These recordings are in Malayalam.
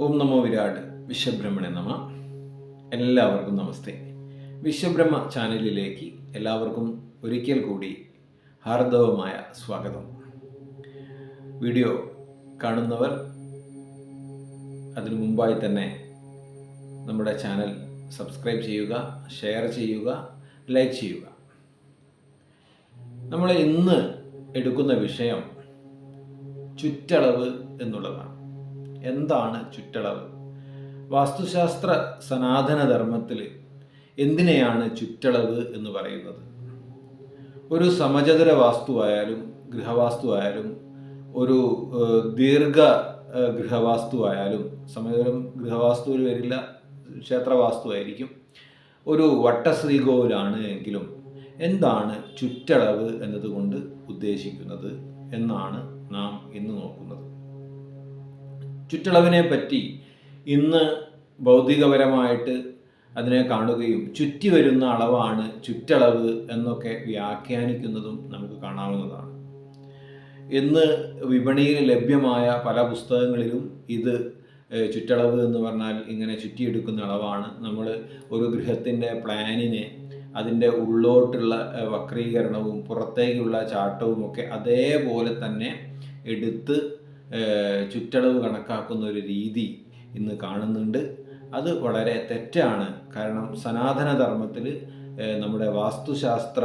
ഓം നമോ വിരാട്. വിശ്വബ്രഹ്മണെ നമ. എല്ലാവർക്കും നമസ്തേ. വിശ്വബ്രഹ്മ ചാനലിലേക്ക് എല്ലാവർക്കും ഒരിക്കൽ കൂടി ഹാർദവമായ സ്വാഗതം. വീഡിയോ കാണുന്നവർ അതിനു മുമ്പായി തന്നെ നമ്മുടെ ചാനൽ സബ്സ്ക്രൈബ് ചെയ്യുക ഷെയർ ചെയ്യുക ലൈക്ക് ചെയ്യുക. നമ്മൾ ഇന്ന് എടുക്കുന്ന വിഷയം ചുറ്റളവ് എന്നുള്ളതാണ്. എന്താണ് ചുറ്റളവ്? വാസ്തുശാസ്ത്ര സനാതനധർമ്മത്തിൽ എന്തിനെയാണ് ചുറ്റളവ് എന്ന് പറയുന്നത്? ഒരു സമചതുര വാസ്തുവായാലും ഗൃഹവാസ്തുവായാലും ഒരു ദീർഘ ഗൃഹവാസ്തു ഗൃഹവാസ്തുവായാലും സമചതുരം ഗൃഹവാസ്തുവിൽ വരില്ല ക്ഷേത്രവാസ്തുവായിരിക്കും ഒരു വട്ടശ്രീകോവിലാണ് എങ്കിലും എന്താണ് ചുറ്റളവ് എന്നതുകൊണ്ട് ഉദ്ദേശിക്കുന്നത് എന്നാണ് നാം ഇന്ന് നോക്കുന്നത്. ചുറ്റളവിനെ പറ്റി ഇന്ന് ഭൗതികപരമായിട്ട് അതിനെ കാണുകയും ചുറ്റി വരുന്ന അളവാണ് ചുറ്റളവ് എന്നൊക്കെ വ്യാഖ്യാനിക്കുന്നതും നമുക്ക് കാണാവുന്നതാണ്. ഇന്ന് വിപണിയിൽ ലഭ്യമായ പല പുസ്തകങ്ങളിലും ഇത് ചുറ്റളവ് എന്ന് പറഞ്ഞാൽ ഇങ്ങനെ ചുറ്റിയെടുക്കുന്ന അളവാണ്. നമ്മൾ ഒരു ഗൃഹത്തിന്റെ പ്ലാനിനെ അതിന്റെ ഉള്ളോട്ടുള്ള വക്രീകരണവും പുറത്തേക്കുള്ള ചാട്ടവും ഒക്കെ അതേപോലെ തന്നെ എടുത്ത് ചുറ്റളവ് കണക്കാക്കുന്ന ഒരു രീതി ഇന്ന് കാണുന്നുണ്ട്. അത് വളരെ തെറ്റാണ്. കാരണം സനാതനധർമ്മത്തിൽ നമ്മുടെ വാസ്തുശാസ്ത്ര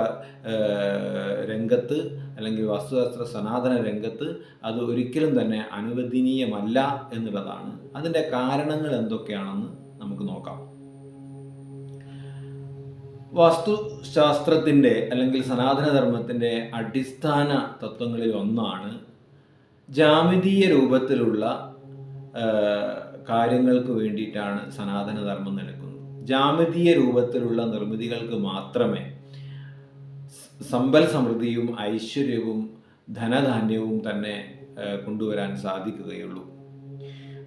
രംഗത്ത് അല്ലെങ്കിൽ വാസ്തുശാസ്ത്ര സനാതന രംഗത്ത് അത് ഒരിക്കലും തന്നെ അനുവദനീയമല്ല എന്നുള്ളതാണ്. അതിന്റെ കാരണങ്ങൾ എന്തൊക്കെയാണെന്ന് നമുക്ക് നോക്കാം. വാസ്തുശാസ്ത്രത്തിന്റെ അല്ലെങ്കിൽ സനാതനധർമ്മത്തിന്റെ അടിസ്ഥാന തത്വങ്ങളിൽ ഒന്നാണ് ജാമിതീയ രൂപത്തിലുള്ള കാര്യങ്ങൾക്ക് വേണ്ടിയിട്ടാണ് സനാതനധർമ്മം നിലക്കുന്നത്. ജാമിതീയ രൂപത്തിലുള്ള നിർമ്മിതികൾക്ക് മാത്രമേ സമ്പൽ സമൃദ്ധിയും ഐശ്വര്യവും ധനധാന്യവും തന്നെ കൊണ്ടുവരാൻ സാധിക്കുകയുള്ളൂ.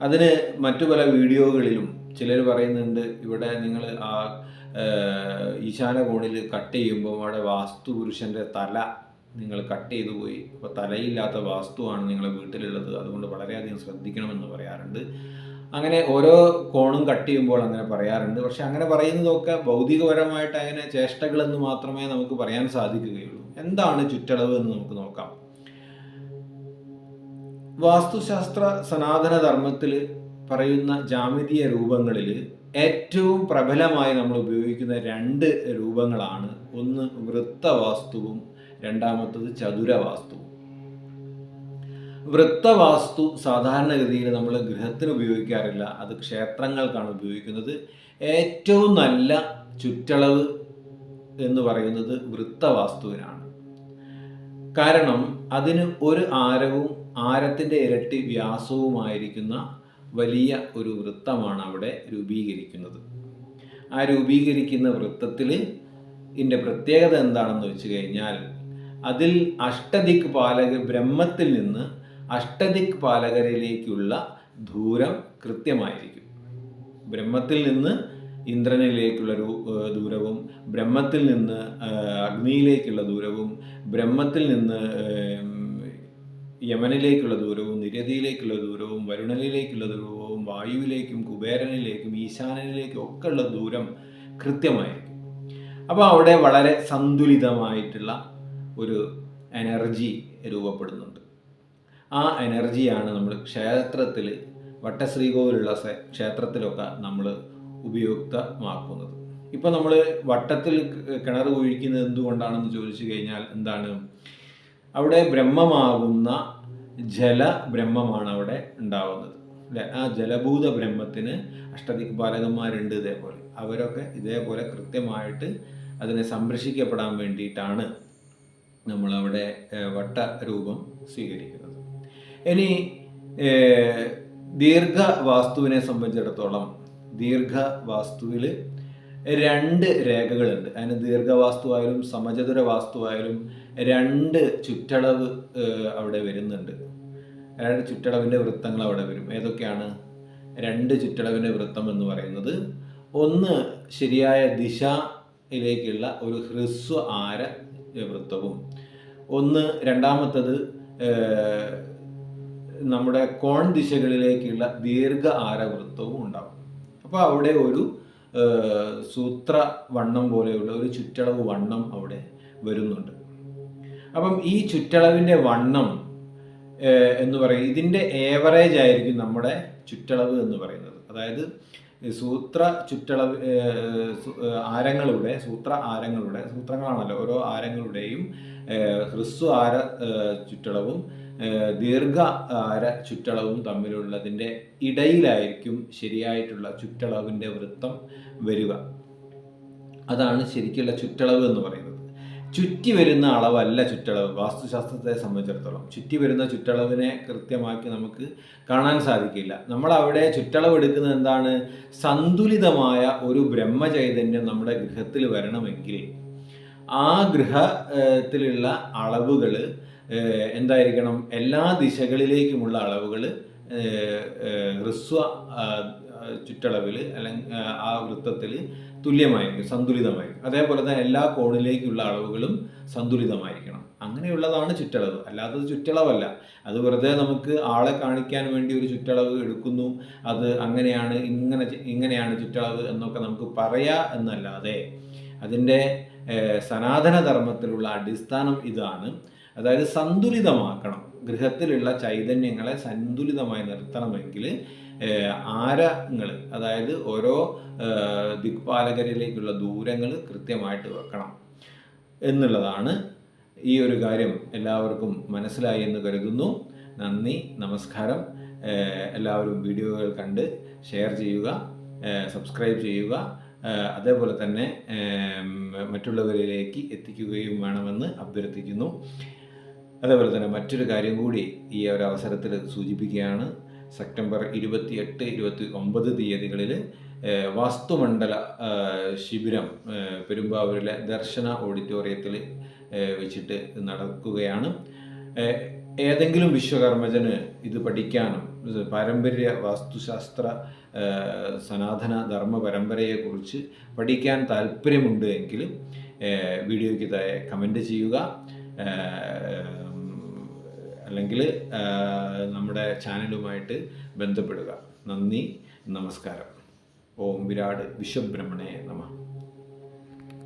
അതിന് മറ്റു പല വീഡിയോകളിലും ചിലർ പറയുന്നുണ്ട് ഇവിടെ നിങ്ങൾ ആ ഈശാന കോണിൽ കട്ട് ചെയ്യുമ്പോൾ അവിടെ വാസ്തു പുരുഷന്റെ തല നിങ്ങൾ കട്ട് ചെയ്തു പോയി. അപ്പോൾ തലയില്ലാത്ത വാസ്തുവാണ് നിങ്ങളുടെ വീട്ടിലുള്ളത്. അതുകൊണ്ട് വളരെയധികം ശ്രദ്ധിക്കണമെന്ന് പറയാറുണ്ട്. അങ്ങനെ ഓരോ കോണും കട്ട് ചെയ്യുമ്പോൾ അങ്ങനെ പറയാറുണ്ട്. പക്ഷെ അങ്ങനെ പറയുന്നതൊക്കെ ഭൗതികപരമായിട്ട് അങ്ങനെ ചേഷ്ടകളെന്ന് മാത്രമേ നമുക്ക് പറയാൻ സാധിക്കുകയുള്ളൂ. എന്താണ് ചുറ്റളവ് എന്ന് നമുക്ക് നോക്കാം. വാസ്തുശാസ്ത്ര സനാതന ധർമ്മത്തിൽ പറയുന്ന ജാമിതീയ രൂപങ്ങളിൽ ഏറ്റവും പ്രബലമായി നമ്മൾ ഉപയോഗിക്കുന്ന രണ്ട് രൂപങ്ങളാണ്. ഒന്ന് വൃത്തവാസ്തുവും രണ്ടാമത്തത് ചതുരവാസ്തു. വൃത്തവാസ്തു സാധാരണഗതിയിൽ നമ്മൾ ഗൃഹത്തിന് ഉപയോഗിക്കാറില്ല. അത് ക്ഷേത്രങ്ങൾക്കാണ് ഉപയോഗിക്കുന്നത്. ഏറ്റവും നല്ല ചുറ്റളവ് എന്ന് പറയുന്നത് വൃത്തവാസ്തുവിനാണ്. കാരണം അതിന് ഒരു ആരവും ആരത്തിന്റെ ഇരട്ടി വ്യാസവുമായിരിക്കുന്ന വലിയ ഒരു വൃത്തമാണ് അവിടെ രൂപീകരിക്കുന്നത്. ആ രൂപീകരിക്കുന്ന വൃത്തത്തിൽ ഇതിന്റെ പ്രത്യേകത എന്താണെന്ന് വെച്ച് കഴിഞ്ഞാൽ അതിൽ അഷ്ടദിക് പാലക ബ്രഹ്മത്തിൽ നിന്ന് അഷ്ടദിക് പാലകരിലേക്കുള്ള ദൂരം കൃത്യമായിരിക്കും. ബ്രഹ്മത്തിൽ നിന്ന് ഇന്ദ്രനിലേക്കുള്ള ദൂരവും ബ്രഹ്മത്തിൽ നിന്ന് അഗ്നിയിലേക്കുള്ള ദൂരവും ബ്രഹ്മത്തിൽ നിന്ന് യമനിലേക്കുള്ള ദൂരവും നിരതിയിലേക്കുള്ള ദൂരവും വരുണനിലേക്കുള്ള ദൂരവും വായുവിലേക്കും കുബേരനിലേക്കും ഈശാനനിലേക്കും ഒക്കെ ഉള്ള ദൂരം കൃത്യമായിരിക്കും. അപ്പോൾ അവിടെ വളരെ സന്തുലിതമായിട്ടുള്ള ഒരു എനർജി രൂപപ്പെടുന്നുണ്ട്. ആ എനർജിയാണ് നമ്മൾ ക്ഷേത്രത്തിൽ വട്ടശ്രീകോവിലുള്ള ക്ഷേത്രത്തിലൊക്കെ നമ്മൾ ഉപയുക്തമാക്കുന്നത്. ഇപ്പോൾ നമ്മൾ വട്ടത്തിൽ കിണർ കുഴിക്കുന്നത് എന്തുകൊണ്ടാണെന്ന് ചോദിച്ചു കഴിഞ്ഞാൽ എന്താണ്? അവിടെ ബ്രഹ്മമാകുന്ന ജല ബ്രഹ്മമാണ് അവിടെ ഉണ്ടാവുന്നത്. അല്ലെ? ആ ജലഭൂത ബ്രഹ്മത്തിന് അഷ്ടദിക്പാലകന്മാരുണ്ട് ഇതേപോലെ. അവരൊക്കെ ഇതേപോലെ കൃത്യമായിട്ട് അതിനെ സംരക്ഷിക്കപ്പെടാൻ വേണ്ടിയിട്ടാണ് നമ്മളവിടെ വട്ട രൂപം സ്വീകരിക്കുന്നത്. ഇനി ദീർഘ വാസ്തുവിനെ സംബന്ധിച്ചിടത്തോളം ദീർഘ വാസ്തുവിൽ രണ്ട് രേഖകളുണ്ട്. അതിന് ദീർഘവാസ്തുവായാലും സമചതുര വാസ്തുവായാലും രണ്ട് ചുറ്റളവ് അവിടെ വരുന്നുണ്ട്. രണ്ട് ചുറ്റളവിന്റെ വൃത്തങ്ങൾ അവിടെ വരും. ഏതൊക്കെയാണ്? രണ്ട് ചുറ്റളവിന്റെ വൃത്തം എന്ന് പറയുന്നത്. ഒന്ന് ശരിയായ ദിശയിലേക്കുള്ള ഒരു ഹ്രസ്വ ആര വൃത്തവും. ഒന്ന് രണ്ടാമത്തത് നമ്മുടെ കോൺ ദിശകളിലേക്കുള്ള ദീർഘ ആരവൃത്തവും ഉണ്ടാവും. അപ്പോൾ അവിടെ ഒരു സൂത്ര വണ്ണം പോലെയുള്ള ഒരു ചുറ്റളവ് വണ്ണം അവിടെ വരുന്നുണ്ട്. അപ്പം ഈ ചുറ്റളവിന്റെ വണ്ണം എന്ന് പറയും ഇതിന്റെ ഏവറേജ് ആയിരിക്കും നമ്മുടെ ചുറ്റളവ് എന്ന് പറയുന്നത്. അതായത് സൂത്ര ചുറ്റളവ് ആരങ്ങളുടെ സൂത്ര ആരങ്ങളുടെ സൂത്രങ്ങളാണല്ലോ ഓരോ ആരങ്ങളുടെയും ഹ്രസ്വ ആര ചുറ്റളവും ദീർഘ ആര ചുറ്റളവും തമ്മിലുള്ളതിന്റെ ഇടയിലായിരിക്കും ശരിയായിട്ടുള്ള ചുറ്റളവിന്റെ വൃത്തം വരിക. അതാണ് ശരിക്കുള്ള ചുറ്റളവ് എന്ന് പറയുന്നത്. ചുറ്റി വരുന്ന അളവല്ല ചുറ്റളവ്. വാസ്തുശാസ്ത്രത്തെ സംബന്ധിച്ചിടത്തോളം ചുറ്റി വരുന്ന ചുറ്റളവിനെ കൃത്യമാക്കി നമുക്ക് കാണാൻ സാധിക്കില്ല. നമ്മൾ അവിടെ ചുറ്റളവ് എടുക്കുന്നത് എന്താണ്? സന്തുലിതമായ ഒരു ബ്രഹ്മചൈതന്യം നമ്മുടെ ഗൃഹത്തിൽ വരണമെങ്കിൽ ആ ഗൃഹത്തിലുള്ള അളവുകൾ എന്തായിരിക്കണം? എല്ലാ ദിശകളിലേക്കുമുള്ള അളവുകൾ ഹ്രസ്വ ചുറ്റളവിൽ അല്ലെങ്കിൽ ആ വൃത്തത്തിൽ തുല്യമായിരിക്കും സന്തുലിതമായിരിക്കും അതേപോലെ തന്നെ എല്ലാ കോണിലേക്കുള്ള അളവുകളും സന്തുലിതമായിരിക്കണം. അങ്ങനെയുള്ളതാണ് ചുറ്റളവ്. അല്ലാത്തത് ചുറ്റളവല്ല. അത് വെറുതെ നമുക്ക് ആളെ കാണിക്കാൻ വേണ്ടി ഒരു ചുറ്റളവ് എടുക്കുന്നു. അത് അങ്ങനെയാണ് ഇങ്ങനെ ഇങ്ങനെയാണ് ചുറ്റളവ് എന്നൊക്കെ നമുക്ക് പറയാ എന്നല്ലാതെ അതിന്റെ സനാതനധർമ്മത്തിലുള്ള സനാതന ധർമ്മത്തിലുള്ള അടിസ്ഥാനം ഇതാണ്. അതായത് സന്തുലിതമാക്കണം. ഗൃഹത്തിലുള്ള ചൈതന്യങ്ങളെ സന്തുലിതമായി നിർത്തണമെങ്കിൽ ആരങ്ങൾ അതായത് ഓരോ ദിക്പാലകരിലേക്കുള്ള ദൂരങ്ങൾ കൃത്യമായിട്ട് വെക്കണം. എന്നുള്ളതാണ് ഈ ഒരു കാര്യം എല്ലാവർക്കും മനസ്സിലായി എന്ന് കരുതുന്നു. നന്ദി നമസ്കാരം. എല്ലാവരും വീഡിയോകൾ കണ്ട് ഷെയർ ചെയ്യുക സബ്സ്ക്രൈബ് ചെയ്യുക അതേപോലെ തന്നെ മറ്റുള്ളവരിലേക്ക് എത്തിക്കുകയും വേണമെന്ന് അഭ്യർത്ഥിക്കുന്നു. അതേപോലെ തന്നെ മറ്റൊരു കാര്യം കൂടി ഈ ഒരു അവസരത്തിൽ സൂചിപ്പിക്കുകയാണ്. സെപ്റ്റംബർ ഇരുപത്തി എട്ട് ഇരുപത്തി ഒമ്പത് തീയതികളിൽ വാസ്തുമണ്ഡല ശിബിരം പെരുമ്പാവൂരിലെ ദർശന ഓഡിറ്റോറിയത്തിൽ വെച്ചിട്ട് നടക്കുകയാണ്. ഏതെങ്കിലും വിശ്വകർമ്മജന് ഇത് പഠിക്കാനും പാരമ്പര്യ വാസ്തുശാസ്ത്ര സനാതന ധർമ്മ പരമ്പരയെക്കുറിച്ച് പഠിക്കാൻ താല്പര്യമുണ്ട് എങ്കിൽ വീഡിയോയ്ക്ക് താഴെ കമന്റ് ചെയ്യുക. അല്ലെങ്കിൽ നമ്മുടെ ചാനലുമായിട്ട് ബന്ധപ്പെടുക. നന്ദി നമസ്കാരം. ഓം വിരാട് വിശ്വബ്രഹ്മണേ നമ.